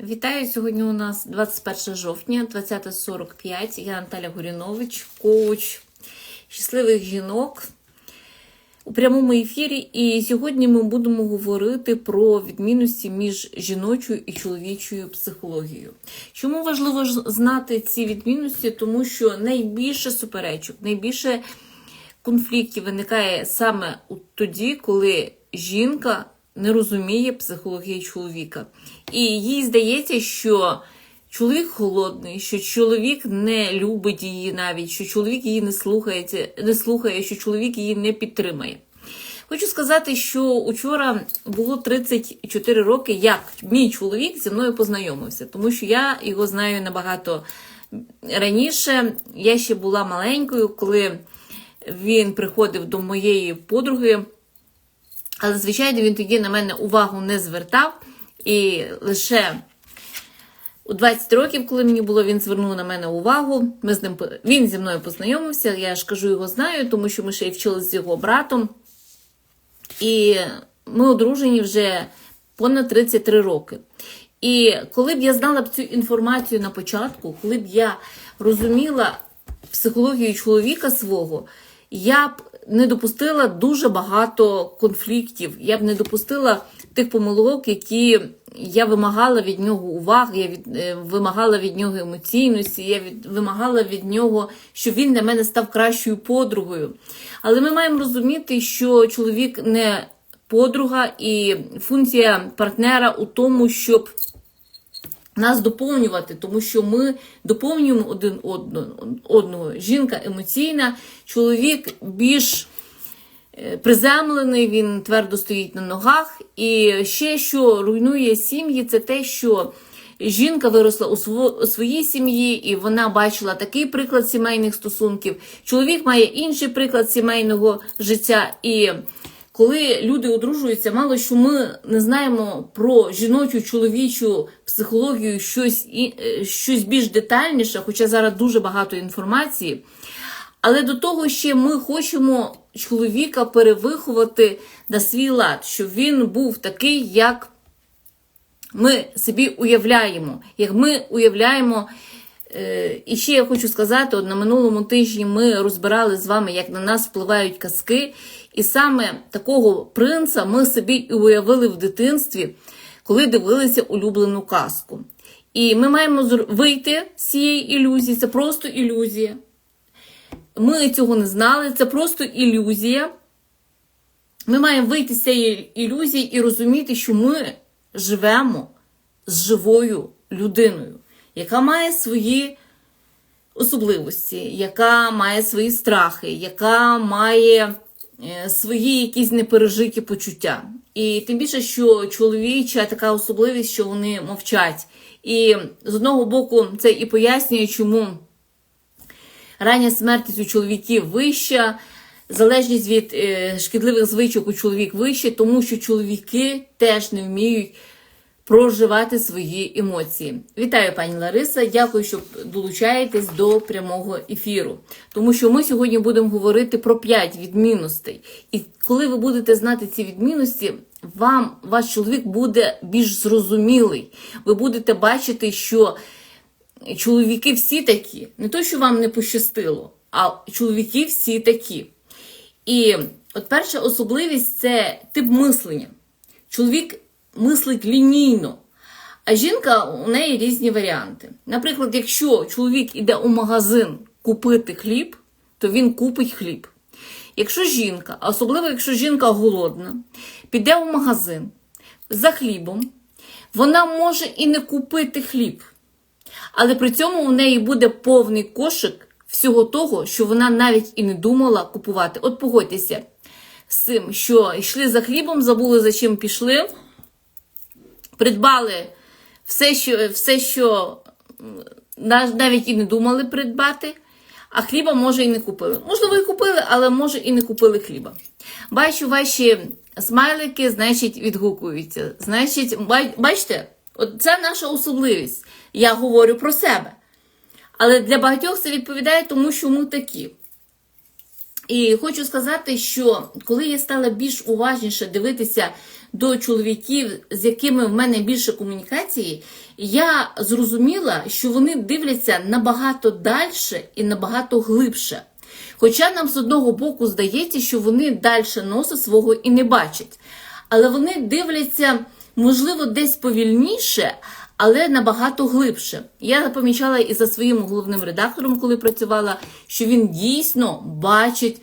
Вітаю! Сьогодні у нас 21 жовтня, 20.45. Я Наталя Горінович, коуч щасливих жінок у прямому ефірі. І сьогодні ми будемо говорити про відмінності між жіночою і чоловічою психологією. Чому важливо знати ці відмінності? Тому що найбільше суперечок, найбільше конфліктів виникає саме тоді, коли жінка не розуміє психології чоловіка. І їй здається, що чоловік холодний, що чоловік не любить її навіть, що чоловік її не слухається, не слухає, що чоловік її не підтримає. Хочу сказати, що учора було 34 роки, як мій чоловік зі мною познайомився, тому що я його знаю набагато раніше. Я ще була маленькою, коли він приходив до моєї подруги. Але, звичайно, він тоді на мене увагу не звертав. І лише у 20 років, коли мені було, він звернув на мене увагу. Ми з ним, він зі мною познайомився, я ж кажу, його знаю, тому що ми ще й вчилися з його братом. І ми одружені вже понад 33 роки. І коли б я знала б цю інформацію на початку, коли б я розуміла психологію чоловіка свого, я б не допустила дуже багато конфліктів. Я б не допустила тих помилок, які я вимагала від нього уваги, я від, е, вимагала від нього емоційності, я від, вимагала від нього, щоб він для мене став кращою подругою. Але ми маємо розуміти, що чоловік не подруга, і функція партнера у тому, щоб нас доповнювати, тому що ми доповнюємо один одного. Жінка емоційна, чоловік більш е, приземлений, він твердо стоїть на ногах. І ще що руйнує сім'ї, це те, що жінка виросла у своїй сім'ї, і вона бачила такий приклад сімейних стосунків. Чоловік має інший приклад сімейного життя. І коли люди одружуються, мало що ми не знаємо про жіночу чоловічу психологію щось, і- е, щось більш детальніше, хоча зараз дуже багато інформації. Але до того ще ми хочемо чоловіка перевиховати на свій лад, щоб він був такий, як ми собі уявляємо. Як ми уявляємо. Е, І ще я хочу сказати: от на минулому тижні ми розбирали з вами, як на нас впливають казки. І саме такого принца ми собі і уявили в дитинстві, коли дивилися улюблену казку. І ми маємо вийти з цієї ілюзії. Це просто ілюзія. Ми цього не знали, це просто ілюзія. Ми маємо вийти з цієї ілюзії і розуміти, що ми живемо з живою людиною, яка має свої особливості, яка має свої страхи, яка має свої якісь непережиті почуття. І тим більше, що чоловіча така особливість, що вони мовчать. І з одного боку, це і пояснює, чому рання смертність у чоловіків вища, залежність від е, шкідливих звичок у чоловік вища, тому що чоловіки теж не вміють проживати свої емоції. Вітаю, пані Лариса. Дякую, що долучаєтесь до прямого ефіру. Тому що ми сьогодні будемо говорити про 5 відмінностей. І коли ви будете знати ці відмінності, вам ваш чоловік буде більш зрозумілий. Ви будете бачити, що чоловіки всі такі. Не то, що вам не пощастило, а чоловіки всі такі. І от перша особливість це тип мислення. Чоловік мислить лінійно, а жінка у неї різні варіанти. Наприклад, якщо чоловік іде у магазин купити хліб, то він купить хліб. Якщо жінка, особливо якщо жінка голодна, піде у магазин за хлібом, вона може і не купити хліб. Але при цьому у неї буде повний кошик всього того, що вона навіть і не думала купувати. От погодьтеся з цим, що йшли за хлібом, забули за чим пішли, придбали все, що, все, що навіть і не думали придбати, а хліба може і не купили. Можливо, і купили, але може і не купили хліба. Бачу ваші смайлики, значить, відгукуються. Значить, бачите, от це наша особливість. Я говорю про себе. Але для багатьох це відповідає тому, що ми такі. І хочу сказати, що коли я стала більш уважніше дивитися до чоловіків, з якими в мене більше комунікації, я зрозуміла, що вони дивляться набагато далі і набагато глибше. Хоча нам з одного боку здається, що вони далі носа свого і не бачать. Але вони дивляться, можливо, десь повільніше, але набагато глибше. Я помічала і за своїм головним редактором, коли працювала, що він дійсно бачить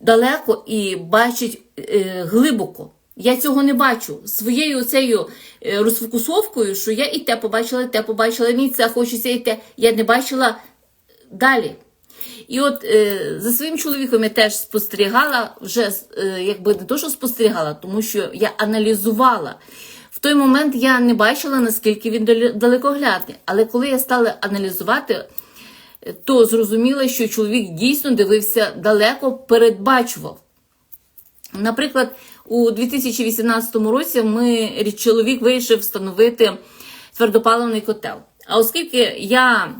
далеко і бачить е, глибоко. Я цього не бачу. Своєю цією е, розфокусовкою, що я і те побачила, і те побачила, мені це хочеться і те. Я не бачила далі. І от е, за своїм чоловіком я теж спостерігала, вже е, якби не то, що спостерігала, тому що я аналізувала. В той момент я не бачила, наскільки він далі- далекоглядний. Але коли я стала аналізувати, е, то зрозуміла, що чоловік дійсно дивився далеко, передбачував. Наприклад, у 2018 році ми чоловік вирішив встановити твердопаливний котел. А оскільки я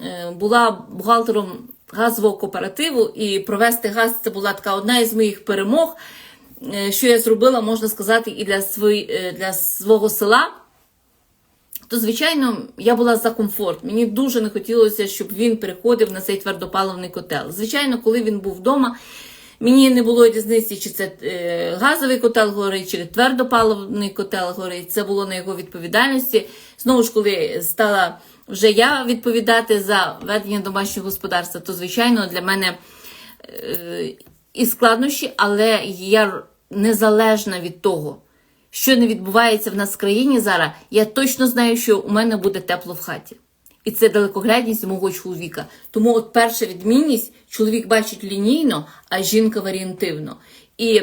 е, була бухгалтером газового кооперативу, і провести газ це була така одна із моїх перемог, е, що я зробила, можна сказати, і для, свої, е, для свого села то звичайно я була за комфорт. Мені дуже не хотілося, щоб він переходив на цей твердопаливний котел. Звичайно, коли він був вдома, мені не було різниці, чи це е, газовий котел горить, чи твердопаливний котел горить. Це було на його відповідальності. Знову ж, коли стала вже я відповідати за ведення домашнього господарства, то звичайно для мене е, і складнощі, але я незалежна від того що не відбувається в нас в країні зараз, я точно знаю, що у мене буде тепло в хаті. І це далекоглядність мого чоловіка. Тому от перша відмінність чоловік бачить лінійно, а жінка варіантивно. І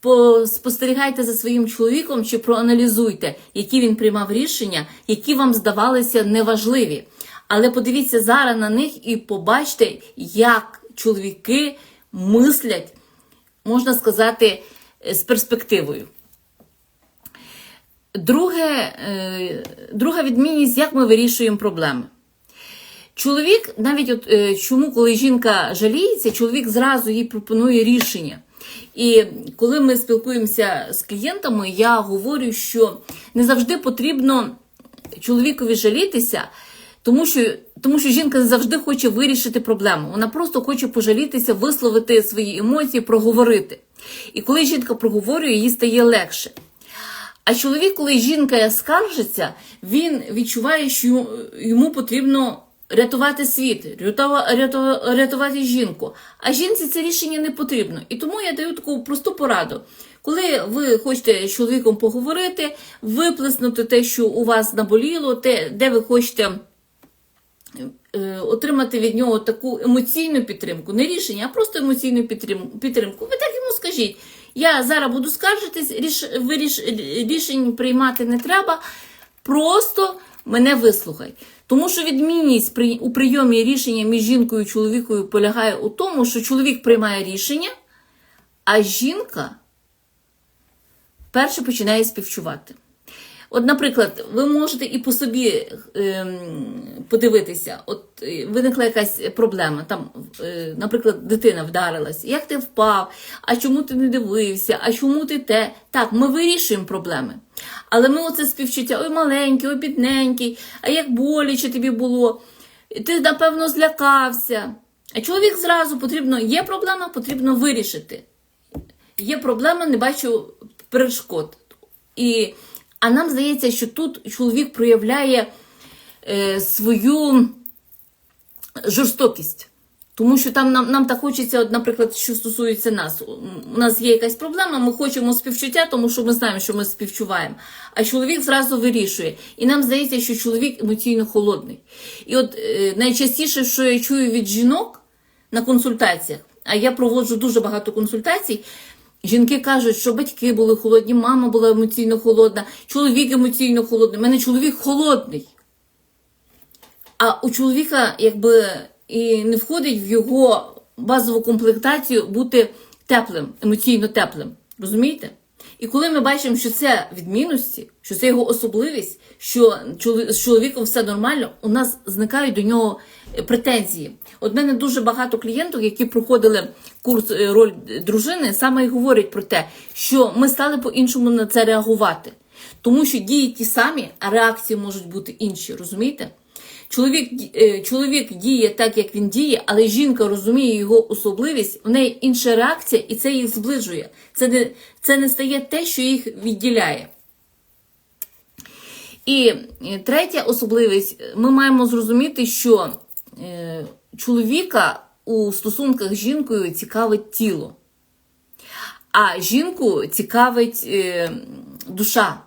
по- спостерігайте за своїм чоловіком чи проаналізуйте, які він приймав рішення, які вам здавалися неважливі. Але подивіться зараз на них і побачте, як чоловіки мислять, можна сказати, з перспективою. Друге, е, друга відмінність, як ми вирішуємо проблеми. Чоловік, навіть от е, чому, коли жінка жаліється, чоловік зразу їй пропонує рішення. І коли ми спілкуємося з клієнтами, я говорю, що не завжди потрібно чоловікові жалітися, тому що, тому що жінка не завжди хоче вирішити проблему. Вона просто хоче пожалітися, висловити свої емоції, проговорити. І коли жінка проговорює, їй стає легше. А чоловік, коли жінка скаржиться, він відчуває, що йому- потрібно рятувати світ, рятува- рятува- рятувати жінку. А жінці це рішення не потрібно. І тому я даю таку просту пораду. Коли ви хочете з чоловіком поговорити, виплеснути те, що у вас наболіло, те, де ви хочете е, отримати від нього таку емоційну підтримку, не рішення, а просто емоційну підтримку. Ви так йому скажіть. Я зараз буду скаржитись, ріш, виріш, рішень приймати не треба. Просто мене вислухай. Тому що відмінність при, у прийомі рішення між жінкою і чоловікою полягає у тому, що чоловік приймає рішення, а жінка перше починає співчувати. От, наприклад, ви можете і по собі ем, подивитися, от е, виникла якась проблема, там, е, наприклад, дитина вдарилась, як ти впав, а чому ти не дивився, а чому ти те. Так, ми вирішуємо проблеми. Але ми оце співчуття, ой маленький, ой бідненький, а як боляче тобі було, ти, напевно, злякався. А чоловік зразу потрібно, є проблема, потрібно вирішити. Є проблема, не бачу перешкод. І, а нам здається, що тут чоловік проявляє е, свою жорстокість. Тому що там нам, нам так хочеться, от, наприклад, що стосується нас. У нас є якась проблема, ми хочемо співчуття, тому що ми знаємо, що ми співчуваємо. А чоловік зразу вирішує. І нам здається, що чоловік емоційно холодний. І от е, найчастіше, що я чую від жінок на консультаціях, а я проводжу дуже багато консультацій. Жінки кажуть, що батьки були холодні, мама була емоційно холодна, чоловік емоційно холодний. У мене чоловік холодний. А у чоловіка якби і не входить в його базову комплектацію бути теплим, емоційно теплим. Розумієте? І коли ми бачимо, що це відмінності, що це його особливість, що з чоловіком все нормально, у нас зникають до нього е, претензії. От мене дуже багато клієнтів, які проходили курс е, роль дружини, саме і говорять про те, що ми стали по-іншому на це реагувати. Тому що дії ті самі, а реакції можуть бути інші, розумієте? Чоловік, е, чоловік діє так, як він діє, але жінка розуміє його особливість, в неї інша реакція, і це їх зближує. Це не, це не стає те, що їх відділяє. І е, третя особливість, ми маємо зрозуміти, що е, чоловіка у стосунках з жінкою цікавить тіло, а жінку цікавить душа.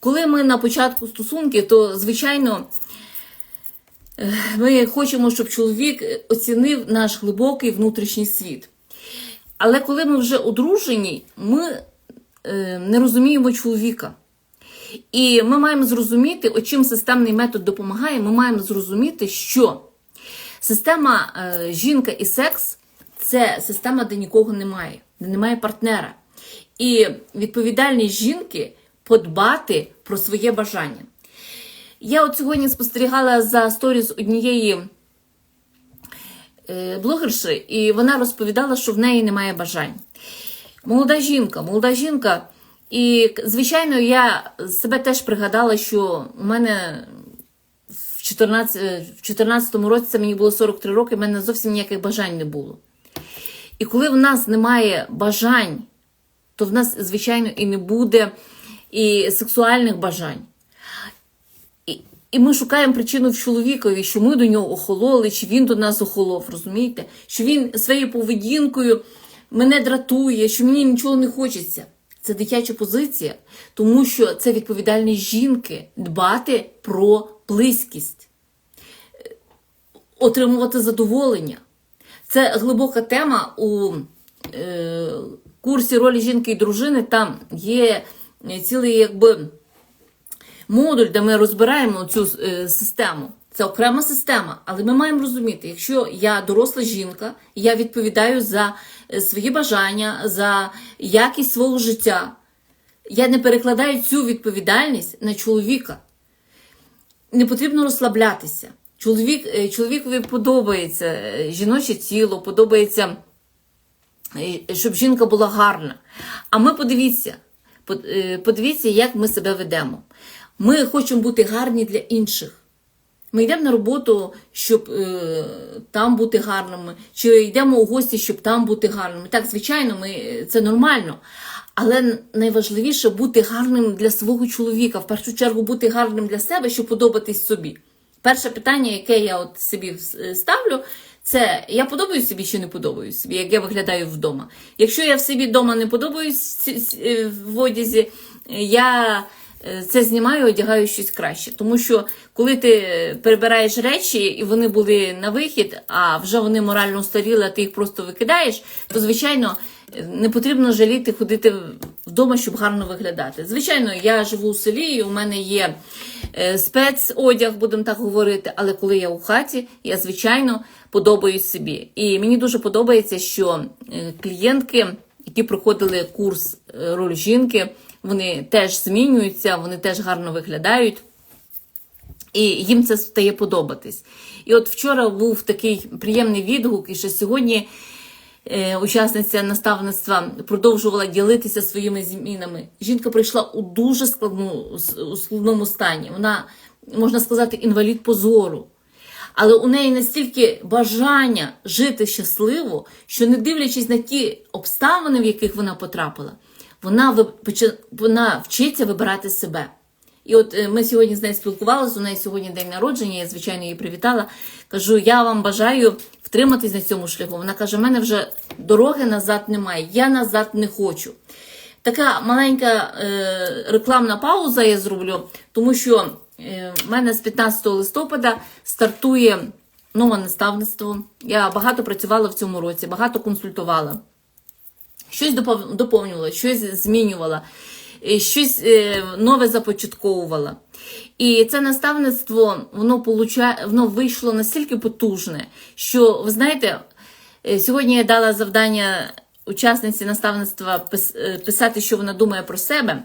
Коли ми на початку стосунків, то звичайно ми хочемо, щоб чоловік оцінив наш глибокий внутрішній світ. Але коли ми вже одружені, ми е, не розуміємо чоловіка. І ми маємо зрозуміти, о чим системний метод допомагає, ми маємо зрозуміти, що система е, жінка і секс це система, де нікого немає, де немає партнера. І відповідальність жінки подбати про своє бажання. Я от сьогодні спостерігала за сторіс однієї е, блогерші, і вона розповідала, що в неї немає бажань. Молода жінка, молода жінка. І, звичайно, я себе теж пригадала, що у мене в 14, е, році це мені було 43 роки, в мене зовсім ніяких бажань не було. І коли в нас немає бажань, то в нас, звичайно, і не буде і сексуальних бажань. І, ми шукаємо причину в чоловікові, що ми до нього охололи, чи він до нас охолов, розумієте? Що він своєю поведінкою мене дратує, що мені нічого не хочеться. Це дитяча позиція, тому що це відповідальність жінки дбати про близькість, отримувати задоволення. Це глибока тема у е, курсі ролі жінки і дружини. Там є цілий якби модуль, де ми розбираємо цю е, систему. Це окрема система, але ми маємо розуміти, якщо я доросла жінка, я відповідаю за е, свої бажання, за якість свого життя. Я не перекладаю цю відповідальність на чоловіка. Не потрібно розслаблятися. Чоловік, е, чоловікові подобається жіноче тіло, подобається, щоб жінка була гарна. А ми подивіться, подивіться, як ми себе ведемо. Ми хочемо бути гарні для інших. Ми йдемо на роботу, щоб е, там бути гарними, чи йдемо у гості, щоб там бути гарними. Так, звичайно, ми, це нормально. Але найважливіше бути гарним для свого чоловіка, в першу чергу бути гарним для себе, щоб подобатись собі. Перше питання, яке я от собі е, ставлю, це я подобаюсь собі чи не подобаюсь собі, як я виглядаю вдома. Якщо я в собі вдома не подобаюсь е, в одязі, я це знімаю, одягаю щось краще. Тому що коли ти перебираєш речі і вони були на вихід, а вже вони морально устаріли, а ти їх просто викидаєш, то звичайно е, не потрібно жаліти ходити вдома, щоб гарно виглядати. Звичайно, я живу у селі, і у мене є е, спецодяг, будемо так говорити, але коли я у хаті, я звичайно подобаюсь собі. І мені дуже подобається, що е, клієнтки, які проходили курс е, роль жінки, вони теж змінюються, вони теж гарно виглядають. І їм це стає подобатись. І от вчора був такий приємний відгук, і що сьогодні е, учасниця наставництва продовжувала ділитися своїми змінами. Жінка прийшла у дуже складну, у складному стані. Вона, можна сказати, інвалід позору. Але у неї настільки бажання жити щасливо, що не дивлячись на ті обставини, в яких вона потрапила, вона, вона вчиться вибирати себе. І от е, ми сьогодні з нею спілкувалися, у неї сьогодні день народження, я, звичайно, її привітала. Кажу, я вам бажаю втриматись на цьому шляху. Вона каже: в мене вже дороги назад немає, я назад не хочу. Така маленька е, рекламна пауза я зроблю, тому що е, в мене з 15 листопада стартує нове наставництво. Я багато працювала в цьому році, багато консультувала щось допов- доповнювала, щось змінювала, е, щось е, нове започатковувала. І це наставництво воно получа... воно вийшло настільки потужне, що ви знаєте, е, сьогодні я дала завдання учасниці наставництва писати, що вона думає про себе.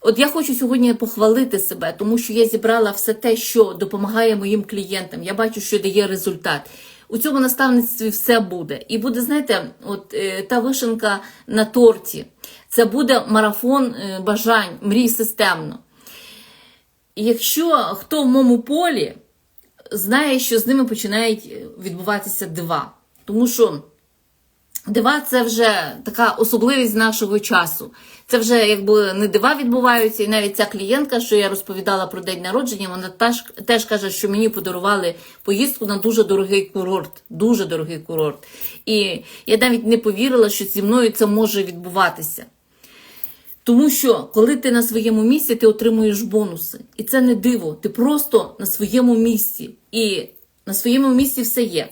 От я хочу сьогодні похвалити себе, тому що я зібрала все те, що допомагає моїм клієнтам. Я бачу, що дає результат. У цьому наставництві все буде. І буде, знаєте, от е, та вишенка на торті. Це буде марафон е, бажань, мрій системно. Якщо хто в моєму полі знає, що з ними починають е, відбуватися дива. Тому що дива це вже така особливість нашого часу. Це вже якби не дива відбуваються, і навіть ця клієнтка, що я розповідала про день народження, вона теж, теж каже, що мені подарували поїздку на дуже дорогий курорт. Дуже дорогий курорт. І я навіть не повірила, що зі мною це може відбуватися. Тому що коли ти на своєму місці, ти отримуєш бонуси. І це не диво. Ти просто на своєму місці. І на своєму місці все є.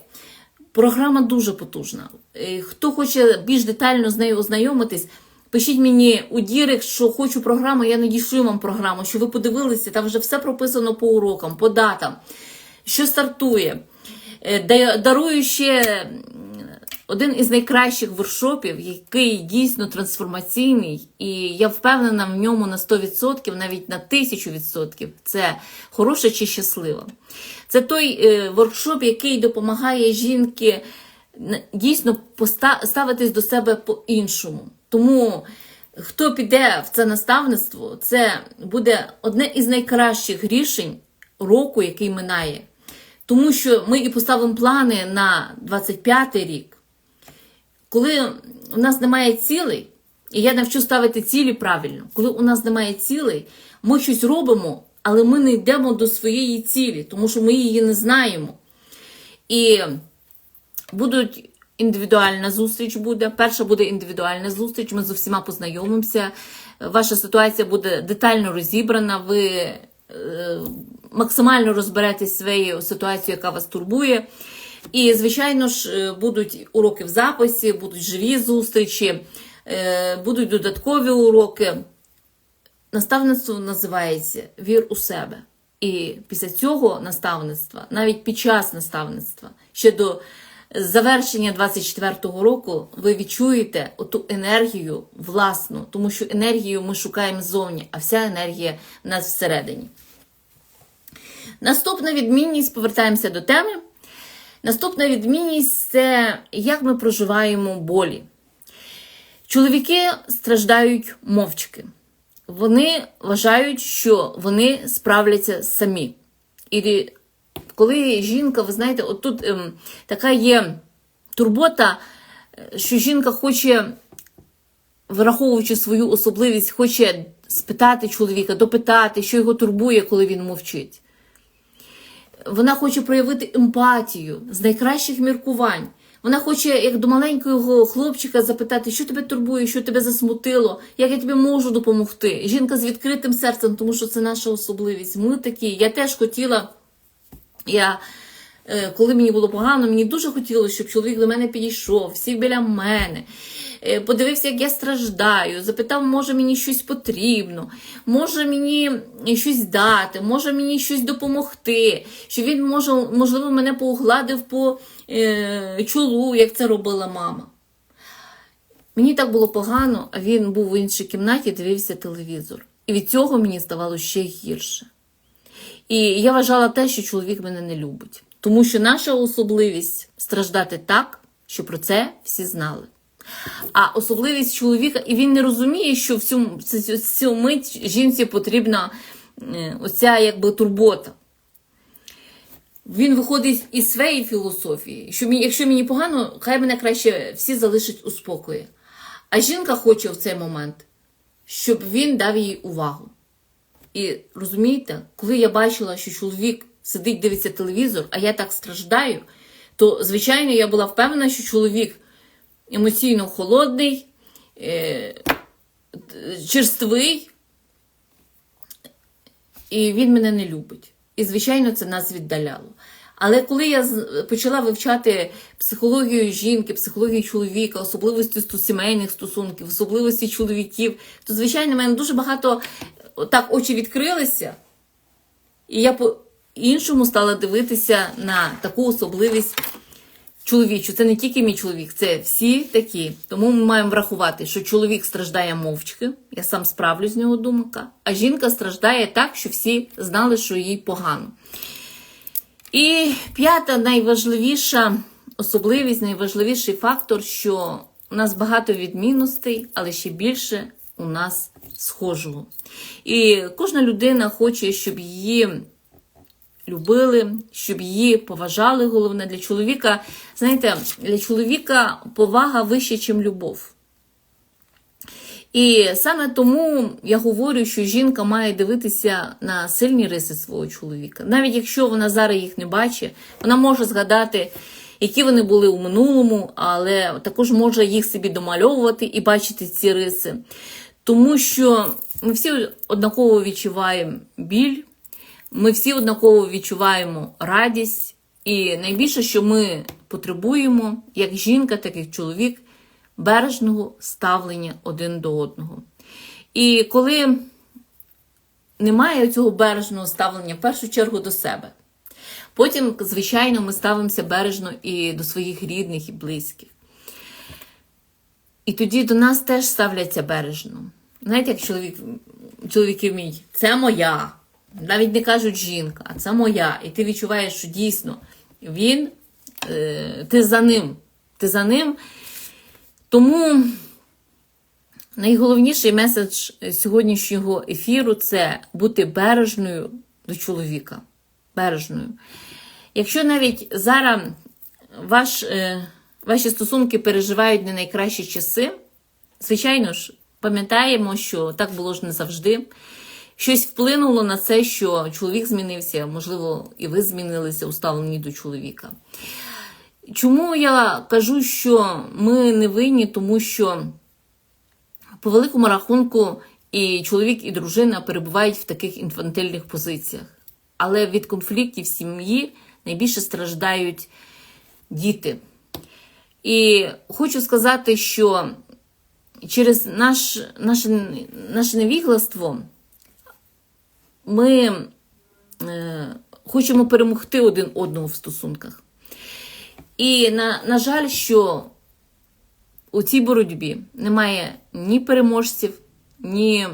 Програма дуже потужна. Е, Хто хоче більш детально з нею ознайомитись, пишіть мені у Дірек, що хочу програму, я надішлю вам програму, що ви подивилися, там вже все прописано по урокам, по датам, що стартує. Е, Дарую ще один із найкращих воркшопів, який дійсно трансформаційний, і я впевнена в ньому на 100%, навіть на 1000%. Це хороша чи щаслива. Це той е, воркшоп, який допомагає жінки дійсно ставитись до себе по-іншому. Тому хто піде в це наставництво, це буде одне із найкращих рішень року, який минає. Тому що ми і поставимо плани на 25 рік. Коли у нас немає цілей, і я навчу ставити цілі правильно, коли у нас немає цілей, ми щось робимо, але ми не йдемо до своєї цілі, тому що ми її не знаємо. І будуть індивідуальна зустріч буде. Перша буде індивідуальна зустріч. Ми з усіма познайомимося. Ваша ситуація буде детально розібрана. Ви е, максимально розберетесь своєю ситуацією, яка вас турбує. І, звичайно ж, е, будуть уроки в записі, будуть живі зустрічі, е, будуть додаткові уроки. Наставництво називається Вір у себе. І після цього наставництва, навіть під час наставництва, ще до завершення 24-го року, ви відчуєте оту енергію власну, тому що енергію ми шукаємо ззовні, а вся енергія в нас всередині. Наступна відмінність, повертаємося до теми. Наступна відмінність це як ми проживаємо болі. Чоловіки страждають мовчки. Вони вважають, що вони справляться самі. І коли жінка, ви знаєте, отут ем, така є турбота, е, що жінка хоче, враховуючи свою особливість, хоче спитати чоловіка, допитати, що його турбує, коли він мовчить. Вона хоче проявити емпатію з найкращих міркувань. Вона хоче, як до маленького хлопчика, запитати, що тебе турбує, що тебе засмутило, як я тобі можу допомогти. Жінка з відкритим серцем, тому що це наша особливість. Ми такі. Я теж хотіла. Я, е, коли мені було погано, мені дуже хотілося, щоб чоловік до мене підійшов, сів біля мене, е, подивився, як я страждаю, запитав, може мені щось потрібно, може мені щось дати, може мені щось допомогти, що він може, можливо, мене поугладив по е, чолу, як це робила мама. Мені так було погано, а він був в іншій кімнаті, дивився телевізор. І від цього мені ставало ще гірше. І я вважала те, що чоловік мене не любить. Тому що наша особливість страждати так, що про це всі знали. А особливість чоловіка, і він не розуміє, що в цю, в цю- мить жінці потрібна е, оця якби турбота. Він виходить із своєї філософії, що якщо мені погано, хай мене краще всі залишать у спокої. А жінка хоче в цей момент, щоб він дав їй увагу. І розумієте, коли я бачила, що чоловік сидить, дивиться телевізор, а я так страждаю, то, звичайно, я була впевнена, що чоловік емоційно холодний, е, черствий, і він мене не любить. І, звичайно, це нас віддаляло. Але коли я почала вивчати психологію жінки, психологію чоловіка, особливості сімейних стосунків, особливості чоловіків, то, звичайно, в мене дуже багато так очі відкрилися, і я по-іншому стала дивитися на таку особливість чоловічу. Це не тільки мій чоловік, це всі такі. Тому ми маємо врахувати, що чоловік страждає мовчки, я сам справлюсь з нього думка, а жінка страждає так, що всі знали, що їй погано. І п'ята найважливіша особливість, найважливіший фактор, що у нас багато відмінностей, але ще більше у нас схожого. І кожна людина хоче, щоб її любили, щоб її поважали. Головне для чоловіка. Знаєте, для чоловіка повага вища, ніж любов. І саме тому я говорю, що жінка має дивитися на сильні риси свого чоловіка. Навіть якщо вона зараз їх не бачить, вона може згадати, які вони були у минулому, але також може їх собі домальовувати і бачити ці риси. Тому що ми всі однаково відчуваємо біль, ми всі однаково відчуваємо радість, і найбільше, що ми потребуємо, як жінка, так і чоловік, бережного ставлення один до одного. І коли немає цього бережного ставлення, в першу чергу до себе. Потім, звичайно, ми ставимося бережно і до своїх рідних і близьких. І тоді до нас теж ставляться бережно. Знаєте, як чоловік, чоловіки мій, це моя. Навіть не кажуть жінка, а це моя. І ти відчуваєш, що дійсно він, е, ти за ним. Ти за ним. Тому найголовніший меседж сьогоднішнього ефіру це бути бережною до чоловіка. Бережною. Якщо навіть зараз ваш, е, ваші стосунки переживають не найкращі часи, звичайно ж, пам'ятаємо, що так було ж не завжди. Щось вплинуло на це, що чоловік змінився, можливо, і ви змінилися у ставленні до чоловіка. Чому я кажу, що ми не винні, тому що по великому рахунку і чоловік, і дружина перебувають в таких інфантильних позиціях. Але від конфліктів сім'ї найбільше страждають діти. І хочу сказати, що через наш, наше, наше невігластво ми е, хочемо перемогти один одного в стосунках. І, на, на жаль, що у цій боротьбі немає ні переможців, ні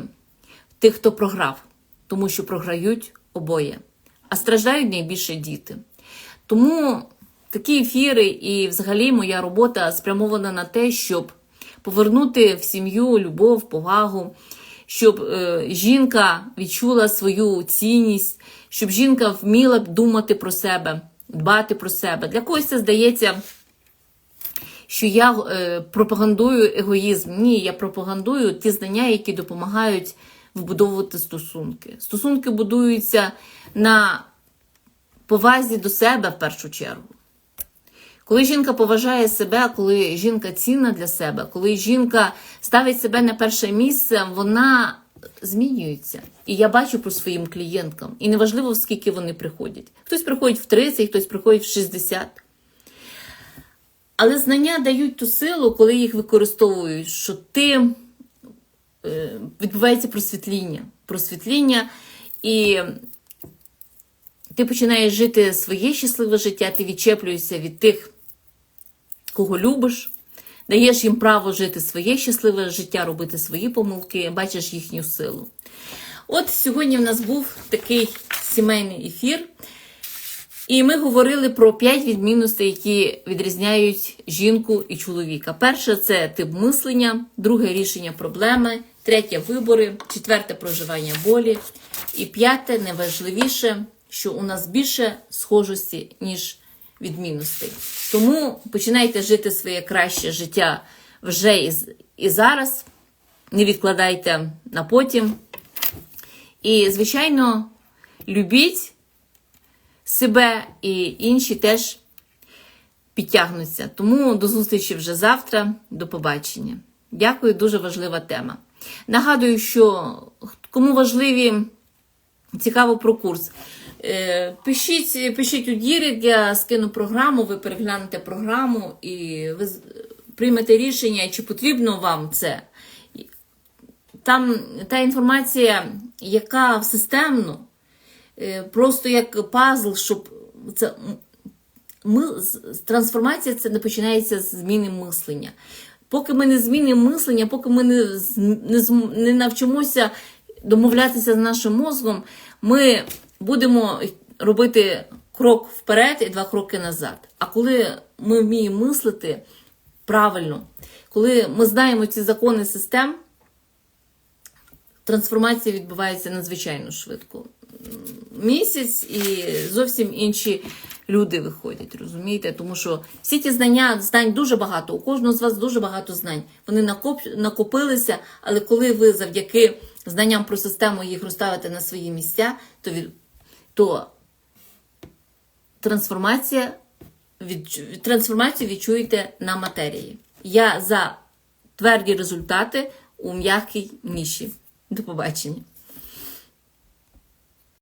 тих, хто програв, тому що програють обоє, а страждають найбільше діти. Тому такі ефіри і взагалі моя робота спрямована на те, щоб повернути в сім'ю любов, повагу, щоб е, жінка відчула свою цінність, щоб жінка вміла думати про себе, дбати про себе. Для когось це здається, що я е, пропагандую егоїзм. Ні, я пропагандую ті знання, які допомагають вбудовувати стосунки. Стосунки будуються на повазі до себе в першу чергу. Коли жінка поважає себе, коли жінка цінна для себе, коли жінка ставить себе на перше місце, вона змінюється. І я бачу по своїм клієнткам. І неважливо, скільки вони приходять. Хтось приходить в 30, хтось приходить в 60. Але знання дають ту силу, коли їх використовують, що ти е, відбувається просвітління. Просвітління і ти починаєш жити своє щасливе життя, ти відчеплюєшся від тих, кого любиш, даєш їм право жити своє щасливе життя, робити свої помилки, бачиш їхню силу. От сьогодні в нас був такий сімейний ефір. І ми говорили про п'ять відмінностей, які відрізняють жінку і чоловіка. Перше це тип мислення, друге рішення проблеми, третє вибори, четверте проживання болі. І п'яте найважливіше, що у нас більше схожості, ніж відмінностей. Тому починайте жити своє краще життя вже і, зараз. Не відкладайте на потім. І, звичайно, любіть себе і інші теж підтягнуться. Тому до зустрічі вже завтра. До побачення. Дякую, дуже важлива тема. Нагадую, що кому важливі цікаво про курс. Е, Пишіть, пишіть у Дірек, я скину програму, ви переглянете програму і ви приймете рішення, чи потрібно вам це. Там та інформація, яка системно, е, просто як пазл, щоб це ми, трансформація це не починається з зміни мислення. Поки ми не змінимо мислення, поки ми не, не, не навчимося домовлятися з нашим мозгом, ми будемо робити крок вперед і два кроки назад. А коли ми вміємо мислити правильно, коли ми знаємо ці закони систем, трансформація відбувається надзвичайно швидко. Місяць і зовсім інші люди виходять, розумієте? Тому що всі ті знання, знань дуже багато, у кожного з вас дуже багато знань. Вони накоп, накопилися, але коли ви завдяки знанням про систему їх розставите на свої місця, то, від, то трансформація від, трансформацію відчуєте на матерії. Я за тверді результати у м'якій ніші. До побачення.